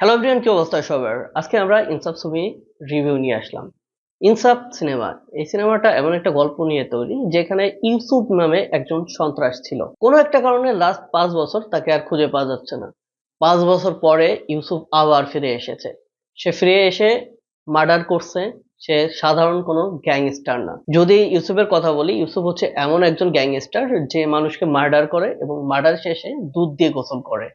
Hello everyone কি অবস্থা সবার? আজকে আমরা ইনসাফ ছবি রিভিউ নিয়ে আসলাম। ইনসাফ সিনেমা এই সিনেমাটা এমন একটা গল্প নিয়ে তৈরি যেখানে ইউসুফ নামে একজন সন্ত্রাস ছিল। কোনো একটা কারণে লাস্ট পাঁচ বছর তাকে আর খুঁজে পাওয়া যাচ্ছে না। পাঁচ বছর পরে ইউসুফ আবার ফিরে এসেছে। সে ফিরে এসে মার্ডার করছে, সে সাধারণ কোনো গ্যাংস্টার না। যদি ইউসুফের কথা বলি ইউসুফ হচ্ছে এমন একজন গ্যাংস্টার যে মানুষকে মার্ডার করে এবং মার্ডার শেষে দুধ দিয়ে গোসল করে।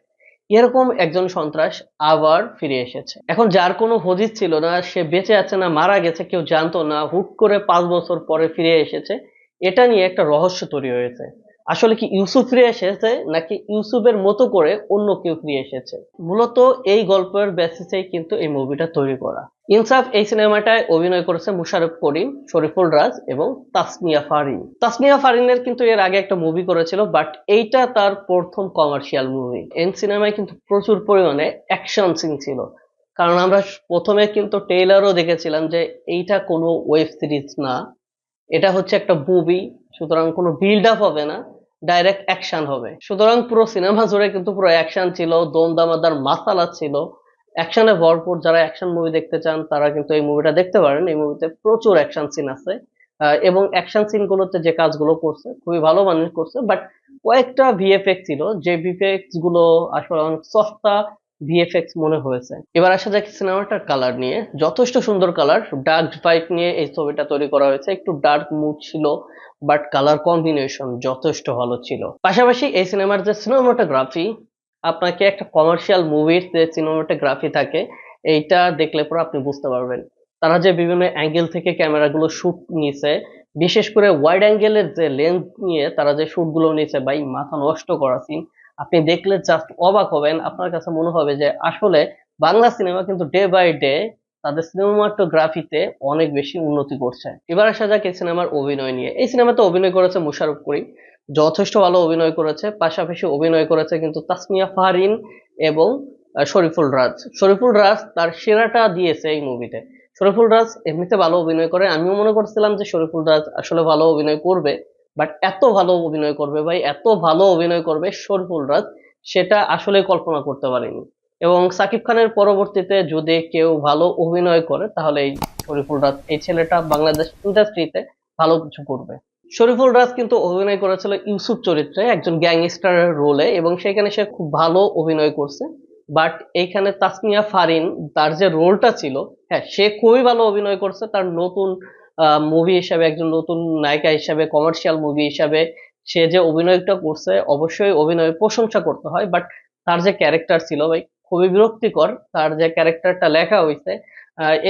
এরকম একজন সন্ত্রাস আবার ফিরে এসেছে। এখন যার কোনো হদিস ছিল না, সে বেঁচে আছে না, মারা গেছে, কেউ জানতো না, হুট করে পাঁচ বছর পরে ফিরে এসেছে, এটা নিয়ে একটা রহস্য তৈরি হয়েছে। আসলে কি ইউসুফ ফিরে এসেছে নাকি ইউসুফের মতো করে অন্য কেউ ফিরে এসেছে? মূলত এই গল্পের বেসিসেই কিন্তু এই মুভিটা তৈরি করা। ইনসাফ এই সিনেমাটায় অভিনয় করেছে মুশারফ করিম, শরীফুল রাজ এবং তাসমিয়া ফারিন। তাসমিয়া ফারিনের কিন্তু এর আগে একটা মুভি করেছিল বাট এইটা তার প্রথম কমার্শিয়াল মুভি এই সিনেমায় কিন্তু প্রচুর পরিমাণে অ্যাকশন সিন ছিল। কারণ আমরা প্রথমে কিন্তু টেইলারও দেখেছিলাম যে এইটা কোনো ওয়েব সিরিজ না। এটা হচ্ছে একটা মুভি সুতরাং কোনো বিল্ড আপ হবে না। ডাইরেক্ট অ্যাকশন হবে। সুতরাং পুরো সিনেমা জুড়ে কিন্তু পুরো অ্যাকশন ছিল দম দামাদার মাসালা ছিল। অ্যাকশনে ভরপুর যারা অ্যাকশন মুভি দেখতে চান, তারা কিন্তু এই মুভিটা দেখতে পারেন। এই মুভিতে প্রচুর অ্যাকশন সিন আছে। এবং অ্যাকশন সিনগুলোতে যে কাজগুলো করছে, খুবই ভালো মানুষ করছে। বাট কয়েকটা ভিএফএক্স ছিল। যে ভিএফএক্সগুলো আসলে অনেক সস্তা ভিএফএক্স মনে হয়েছে। এবার আসা যাক সিনেমাটার কালার নিয়ে। যথেষ্ট সুন্দর কালার ডার্ক ভাইব নিয়ে এই ছবিটা তৈরি করা হয়েছে। একটু ডার্ক মুড ছিল বাট কালার কম্বিনেশন যথেষ্ট ভালো ছিল। পাশাপাশি এই সিনেমার যে সিনেমাটোগ্রাফি আপনাকে একটা কমার্শিয়াল মুভির যে সিনেমাটোগ্রাফি থাকে, এইটা দেখলে পরে আপনি বুঝতে পারবেন। তারা যে বিভিন্ন অ্যাঙ্গেল থেকে ক্যামেরাগুলো শ্যুট নিয়েছে, বিশেষ করে ওয়াইড অ্যাঙ্গেলের যে লেন্স নিয়ে তারা যে শুটগুলো নিয়েছে ভাই মাথা নষ্ট করা সিন আপনি দেখলে জাস্ট অবাক হবেন, আপনার কাছে মনে হবে যে আসলে বাংলা সিনেমা কিন্তু ডে বাই ডে তাদের সিনেমাটোগ্রাফিতে অনেক বেশি উন্নতি করছে। এবার আসা যাক এই সিনেমার অভিনয় নিয়ে। এই সিনেমাতে অভিনয় করেছে মুশারফ করিম, যথেষ্ট ভালো অভিনয় করেছে, পাশাপাশি অভিনয় করেছে কিন্তু তাসমিয়া ফারিন এবং শরীফুল রাজ। শরীফুল রাজ তার সেরাটা দিয়েছে এই মুভিতে শরীফুল রাজ এমনিতে ভালো অভিনয় করে, আমিও মনে করছিলাম যে শরীফুল রাজ আসলে ভালো অভিনয় করবে। বাট এত ভালো অভিনয় করবে ভাই, এত ভালো অভিনয় করবে শরীফুল রাজ, সেটা আসলে কল্পনা করতে পারিনি। এবং সাকিব খানের পরবর্তীতে যদি কেউ ভালো অভিনয় করে, তাহলে এই শরীফুল রাজ, এই ছেলেটা বাংলাদেশ ইন্ডাস্ট্রিতে ভালো কিছু করবে। শরীফুল রাজ কিন্তু অভিনয় করেছিল ইউসুফ চরিত্রে, একজন গ্যাংস্টারের রোলে এবং সেখানে সে খুব ভালো অভিনয় করছে। বাট এইখানে তাসমিয়া ফারিন, তার যে রোলটা ছিল হ্যাঁ সে খুবই ভালো অভিনয় করছে, তার নতুন মুভি হিসাবে, একজন নতুন নায়িকা হিসাবে কমার্শিয়াল মুভি হিসাবে সে যে অভিনয়টা করছে, অবশ্যই অভিনয়ের প্রশংসা করতে হয়। বাট তার যে ক্যারেক্টার ছিল, ভাই, খুবই বিরক্তিকর। তার যে ক্যারেক্টারটা লেখা হয়েছে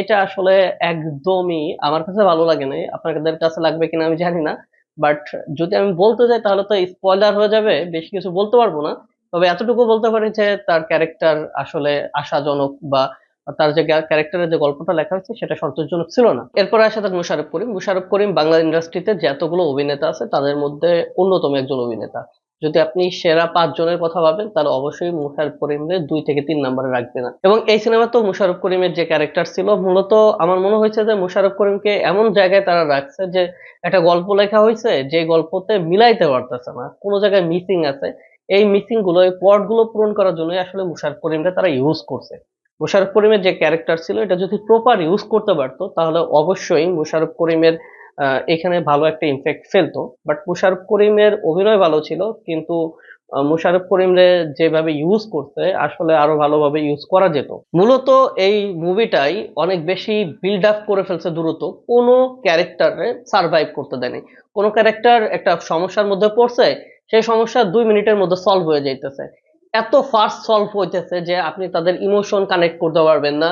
এটা আসলে একদমই আমার কাছে ভালো লাগে না আপনাদের কাছে লাগবে কিনা আমি জানি না। বাট যদি আমি বলতে যাই, তাহলে তো স্পয়লার হয়ে যাবে, বেশি কিছু বলতে পারব না। তবে এতটুকু বলতে পারি যে, তার ক্যারেক্টার আসলে আশাজনক বা তার যে ক্যারেক্টারের যে গল্পটা লেখা হয়েছে, সেটা সন্তোষজনক ছিল না। এরপরে আসে তার মুশারফ করিম। মুশারফ করিম বাংলা ইন্ডাস্ট্রিতে যে এতগুলো অভিনেতা আছে, তাদের মধ্যে অন্যতম একজন অভিনেতা। যদি আপনি সেরা পাঁচ জনের কথা ভাবেন, তাহলে অবশ্যই মুশারফ করিমদের দুই থেকে তিন নম্বরে রাখবেন। না এবং এই সিনেমা তো মুশারফ করিমের যে ক্যারেক্টার ছিল, মূলত আমার মনে হয়েছে যে মুশারফ করিমকে এমন জায়গায় তারা রাখছে যে একটা গল্প লেখা হয়েছে, যে গল্পতে মিলাইতে পারতেছে না, কোনো জায়গায় মিসিং আছে। এই মিসিংগুলো, এই পয়েন্টগুলো পূরণ করার জন্য আসলে মুশারফ করিমকে তারা ইউজ করছে। মুশারফ করিমের যে ক্যারেক্টার ছিল, এটা যদি প্রপার ইউজ করতে পারতো, তাহলে অবশ্যই মুশারফ করিমের এখানে ভালো একটা ইমপ্যাক্ট ফেলতো। বাট মুশারফ করিমের অভিনয় ভালো ছিল, কিন্তু মুশারফ করিমরে যেভাবে ইউজ করছে আসলে আরও ভালোভাবে ইউজ করা যেত। মূলত এই মুভিটাই অনেক বেশি বিল্ড আপ করে ফেলছে দ্রুত। কোনো ক্যারেক্টারে সার্ভাইভ করতে দেয়নি। কোনো ক্যারেক্টার একটা সমস্যার মধ্যে পড়ছে, সেই সমস্যা দুই মিনিটের মধ্যে সলভ হয়ে যাইতেছে। এত ফাস্ট সলভ হইতেছে যে আপনি তাদের ইমোশন কানেক্ট করতে পারবেন না,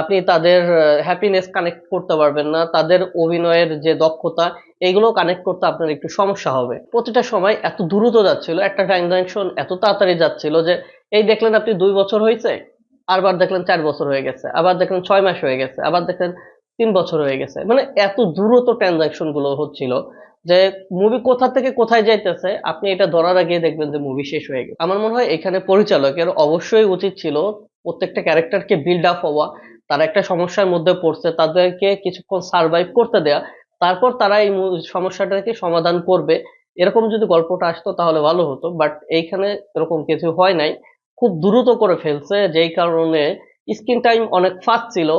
আপনি তাদের হ্যাপিনেস কানেক্ট করতে পারবেন না, তাদের অভিনয়ের যে দক্ষতা এইগুলো কানেক্ট করতে আপনার একটু সমস্যা হবে। প্রতিটা সময় এত দ্রুত যাচ্ছিল, একটা ট্রানজাকশন এত তাড়াতাড়ি যাচ্ছিল যে, এই দেখলেন আপনি দুই বছর হয়েছে আবার দেখলেন চার বছর হয়ে গেছে, আবার দেখলেন ছয় মাস হয়ে গেছে, আবার দেখলেন তিন বছর হয়ে গেছে। মানে এত দ্রুত ট্রানজাকশনগুলো হচ্ছিল যে মুভি কোথা থেকে কোথায় যাইতেছে, আপনি এটা ধরার আগে দেখবেন যে মুভি শেষ হয়ে গেছে। আমার মনে হয় এখানে পরিচালকের অবশ্যই উচিত ছিল প্রত্যেকটা ক্যারেক্টারকে বিল্ড আপ হওয়া, তারা একটা সমস্যার মধ্যে পড়ছে, তাদেরকে কিছুক্ষণ সার্ভাইভ করতে দেয়া, তারপর তারা এই সমস্যাটাকে সমাধান করবে। এরকম যদি গল্পটা আসতো তাহলে ভালো হতো বাট এইখানে এরকম কিছু হয় নাই। খুব দ্রুত করে ফেলছে, যেই কারণে স্ক্রিন টাইম অনেক ফাস্ট ছিল।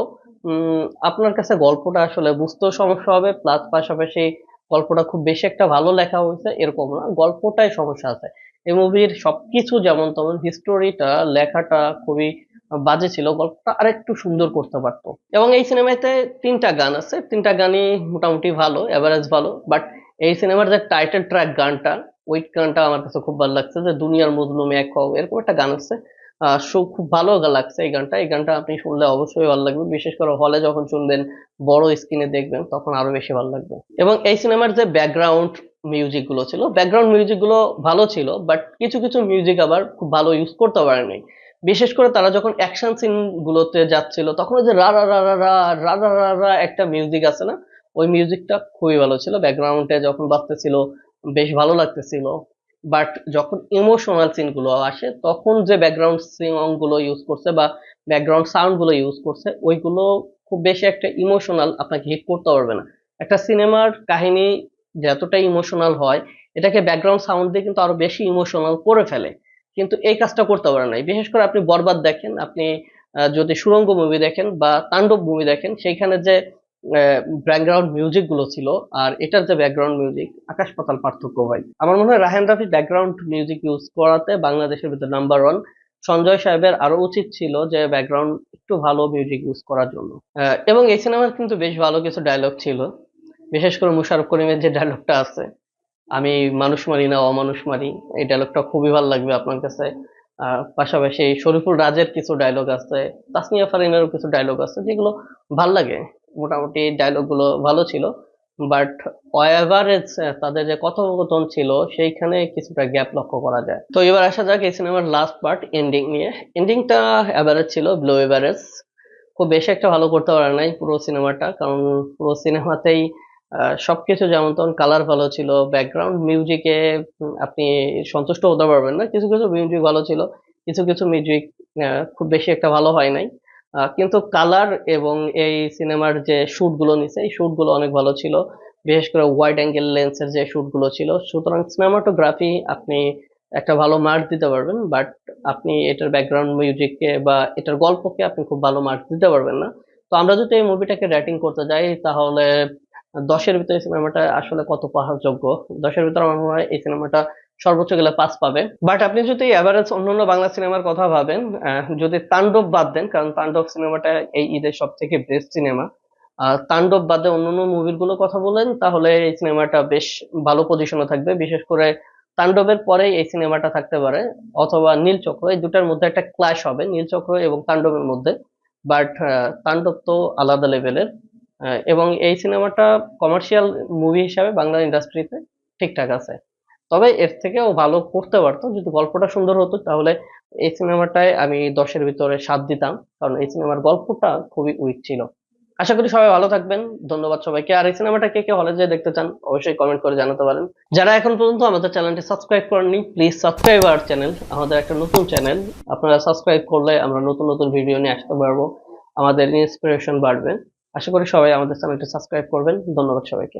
আপনার কাছে গল্পটা আসলে বুঝতেও সমস্যা হবে প্লাস পাশাপাশি গল্পটা খুব বেশি একটা ভালো লেখা হয়েছে, এরকম না, গল্পটাই সমস্যা আছে। এই মুভির সবকিছু যেমন তেমন হিস্টোরিটা লেখাটা খুবই বাজে ছিল, গল্পটা আরেকটু সুন্দর করতে পারতো। এবং এই সিনেমাতে তিনটা গান আছে, তিনটা গানই মোটামুটি ভালো এভারেজ ভালো বাট এই সিনেমার যে টাইটেল ট্র্যাক গানটা, ওই গানটা আমার কাছে খুব ভালো লাগছে, যে দুনিয়ার মজলুমে এক হও, এরকম একটা গান আছে। খুব ভালো লাগছে এই গানটা। এই গানটা আপনি শুনলে অবশ্যই ভালো লাগবে। বিশেষ করে হলে যখন শুনবেন, বড় স্ক্রিনে দেখবেন, তখন আরও বেশি ভালো লাগবে। এবং এই সিনেমার যে ব্যাকগ্রাউন্ড মিউজিকগুলো ছিল ব্যাকগ্রাউন্ড মিউজিকগুলো ভালো ছিল বাট কিছু কিছু মিউজিক আবার খুব ভালো ইউজ করতে পারেনি। বিশেষ করে তারা যখন অ্যাকশন সিন গুলোতে যাচ্ছিল, তখন ওই যে রা রা রা রা রা রা রা রা রা একটা মিউজিক আছে না? ওই মিউজিকটা খুবই ভালো ছিল। ব্যাকগ্রাউন্ডে যখন বাজতেছিল, বেশ ভালো লাগতেছিল। বাট যখন ইমোশনাল সিনগুলো আসে, তখন যে ব্যাকগ্রাউন্ড সংগুলো ইউজ করছে বা ব্যাকগ্রাউন্ড সাউন্ডগুলো ইউজ করছে, ওইগুলো খুব বেশি একটা ইমোশনাল আপনাকে হিট করতে পারবে না। একটা সিনেমার কাহিনী যতটা ইমোশনাল হয়, এটাকে ব্যাকগ্রাউন্ড সাউন্ড দিয়ে কিন্তু আরও বেশি ইমোশনাল করে ফেলে। কিন্তু এই কাজটা করতে পারে না। বিশেষ করে আপনি বরবাদ দেখেন, আপনি যদি সুরঙ্গ মুভি দেখেন বা তাণ্ডব মুভি দেখেন, সেইখানে যে ব্যাকগ্রাউন্ড মিউজিকগুলো ছিল, আর এটার যে ব্যাকগ্রাউন্ড মিউজিক আকাশ পাতাল পার্থক্য ভাই আমার মনে হয় Rahen Rafi background music use করাতে বাংলাদেশের ভিতরে নাম্বার ওয়ান সঞ্জয় সাহেবের আরও উচিত ছিল যে ব্যাকগ্রাউন্ড একটু ভালো মিউজিক ইউজ করার জন্য। এবং এই সিনেমার কিন্তু বেশ ভালো কিছু ডায়লগ ছিল। বিশেষ করে মুশারফ করিমের যে ডায়লগটা আছে, আমি মানুষ মারি না, অমানুষ মারি এই ডায়লগটা খুবই ভালো লাগবে আপনার কাছে। পাশাপাশি শরীফুল রাজের কিছু ডায়লগ আছে, তাসনিয়া ফারিনেরও কিছু ডায়লগ আছে, যেগুলো ভালো লাগে। মোটামুটি ডায়লগগুলো ভালো ছিল। বাট এভারেজ তাদের যে কথোপকথন ছিল, সেইখানে কিছুটা গ্যাপ লক্ষ্য করা যায়। তো এবার আসা যাক এই সিনেমার লাস্ট পার্ট এন্ডিং নিয়ে। এন্ডিংটা অ্যাভারেজ ছিল ব্লো এভারেজ খুব বেশি একটা ভালো করতে পারে নাই পুরো সিনেমাটা কারণ পুরো সিনেমাতেই সবকিছু যেমন তেমন কালার ভালো ছিল ব্যাকগ্রাউন্ড মিউজিকে আপনি সন্তুষ্ট হতে পারবেন না। কিছু কিছু মিউজিক ভালো ছিল, কিছু কিছু মিউজিক খুব বেশি একটা ভালো হয় নাই। কিন্তু কালার এবং এই সিনেমার যে শুটগুলো নিছে, এই শুটগুলো অনেক ভালো ছিল। বিশেষ করে ওয়াইড অ্যাঙ্গেল লেন্সের যে শুটগুলো ছিল। সুতরাং সিনেমাটোগ্রাফি আপনি একটা ভালো মার্ক দিতে পারবেন বাট আপনি এটার ব্যাকগ্রাউন্ড মিউজিককে বা এটার গল্পকে আপনি খুব ভালো মার্ক দিতে পারবেন না। তো আমরা যদি এই মুভিটাকে রেটিং করতে যাই, তাহলে দশের ভিতরে সিনেমাটা আসলে কত পাওয়ার যোগ্য দশের ভিতরে আমার মনে হয় এই সিনেমাটা সর্বোচ্চ গেলে পাঁচ পাবে। বাট আপনি যদি এভারেজ অন্যান্য বাংলা সিনেমার কথা ভাবেন যদি তাণ্ডব বাদ দেন, কারণ তাণ্ডব সিনেমাটা এই ঈদের সব থেকে বেস্ট সিনেমা তাণ্ডব বাদে অন্যান্য মুভিরগুলো কথা বলেন, তাহলে এই সিনেমাটা বেশ ভালো পজিশনে থাকবে। বিশেষ করে তাণ্ডবের পরেই এই সিনেমাটা থাকতে পারে, অথবা নীলচক্র এই দুটার মধ্যে একটা ক্লাশ হবে নীলচক্র এবং তাণ্ডবের মধ্যে। বাট তাণ্ডব তো আলাদা লেভেলের এবং এই সিনেমাটা কমার্শিয়াল মুভি হিসাবে বাংলা ইন্ডাস্ট্রিতে ঠিকঠাক আছে। তবে এর থেকেও ভালো করতে পারতো যদি গল্পটা সুন্দর হতো, তাহলে এই সিনেমাটায় আমি দশের ভিতরে সাত দিতাম। কারণ এই সিনেমার গল্পটা খুবই উইক ছিল। আশা করি সবাই ভালো থাকবেন। ধন্যবাদ সবাইকে। আর এই সিনেমাটা কে কে হলে যেয়ে দেখতে চান, অবশ্যই কমেন্ট করে জানাতে পারেন। যারা এখন পর্যন্ত আমাদের চ্যানেলটি সাবস্ক্রাইব করেননি প্লিজ সাবস্ক্রাইব আওয়ার চ্যানেল আমাদের একটা নতুন চ্যানেল আপনারা সাবস্ক্রাইব করলে আমরা নতুন নতুন ভিডিও নিয়ে আসতে পারব। আমাদের ইন্সপিরেশন বাড়বে। আশা করি সবাই আমাদের চ্যানেলটি সাবস্ক্রাইব করবেন। ধন্যবাদ সবাইকে।